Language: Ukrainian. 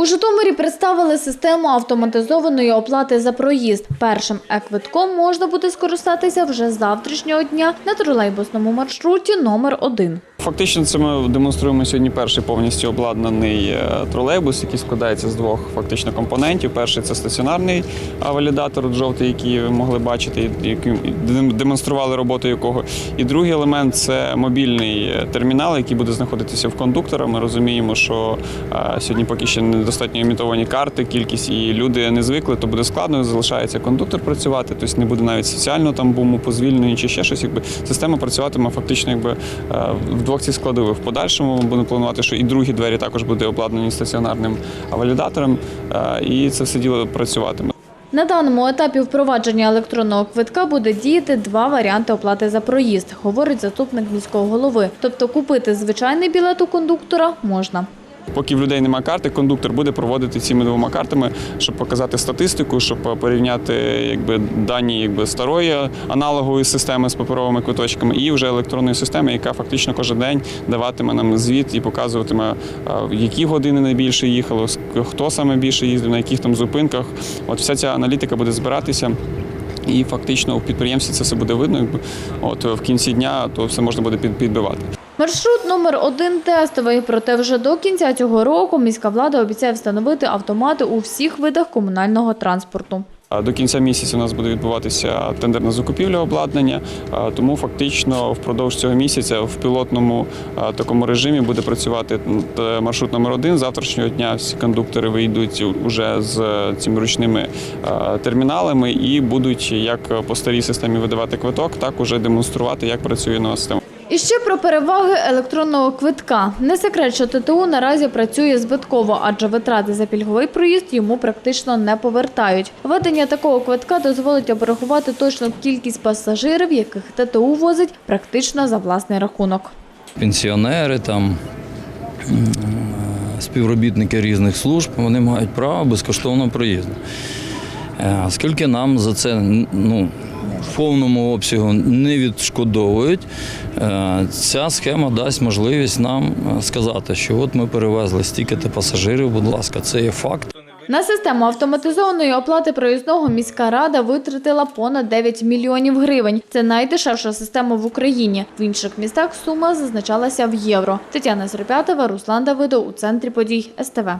У Житомирі представили систему автоматизованої оплати за проїзд. Першим е-квитком можна буде скористатися вже завтрашнього дня на тролейбусному маршруті номер 1 Фактично, це ми демонструємо сьогодні перший повністю обладнаний е, тролейбус, який складається з двох фактично компонентів. Перший це стаціонарний валідатор жовтий, який ви могли бачити, і яким демонстрували роботу якого. І другий елемент це мобільний е, термінал, який буде знаходитися в кондуктора. Ми розуміємо, що сьогодні поки ще недостатньо імітовані карти, кількість і люди не звикли, то буде складно. Залишається кондуктор працювати, тобто не буде навіть соціального там буму, позвільнення чи ще щось. Якби система працюватиме фактично, якби в двох цих складових. В подальшому ми будемо планувати, що і другі двері також буде обладнані стаціонарним валідатором, е, і це все діло працюватиме. На даному етапі впровадження електронного квитка буде діяти два варіанти оплати за проїзд, говорить заступник міського голови. Тобто купити звичайний білет у кондуктора можна. Поки в людей немає карти, кондуктор буде проводити цими двома картами, щоб показати статистику, щоб порівняти якби дані якби старої аналогової системи з паперовими квиточками і вже електронної системи, яка фактично кожен день даватиме нам звіт і показуватиме, в які години найбільше їхало, хто саме більше їздив, на яких там зупинках. От вся ця аналітика буде збиратися. І фактично у підприємстві це все буде видно. От в кінці дня то все можна буде підбивати. Маршрут номер один тестовий, проте вже до кінця цього року міська влада обіцяє встановити автомати у всіх видах комунального транспорту. До кінця місяця у нас буде відбуватися тендерна закупівля обладнання, тому фактично впродовж цього місяця в пілотному такому режимі буде працювати маршрут номер один. Завтрашнього дня всі кондуктори вийдуть уже з цими ручними терміналами і будуть як по старій системі видавати квиток, так уже демонструвати, як працює нова система. І ще про переваги електронного квитка. Не секрет, що ТТУ наразі працює збитково, адже витрати за пільговий проїзд йому практично не повертають. Введення такого квитка дозволить обрахувати точну кількість пасажирів, яких ТТУ возить практично за власний рахунок. пенсіонери, там е, співробітники різних служб, вони мають право безкоштовного проїзду. Е, Оскільки нам за це ну, в повному обсягу не відшкодовують, е, ця схема дасть можливість нам е, сказати, що от ми перевезли стільки-то пасажирів, будь ласка, це є факт. На систему автоматизованої оплати проїзного міська рада витратила понад 9 мільйонів гривень. Це найдешевша система в Україні. В інших містах сума зазначалася в євро. Тетяна Серпятова, Руслан Давидов у центрі подій СТВ.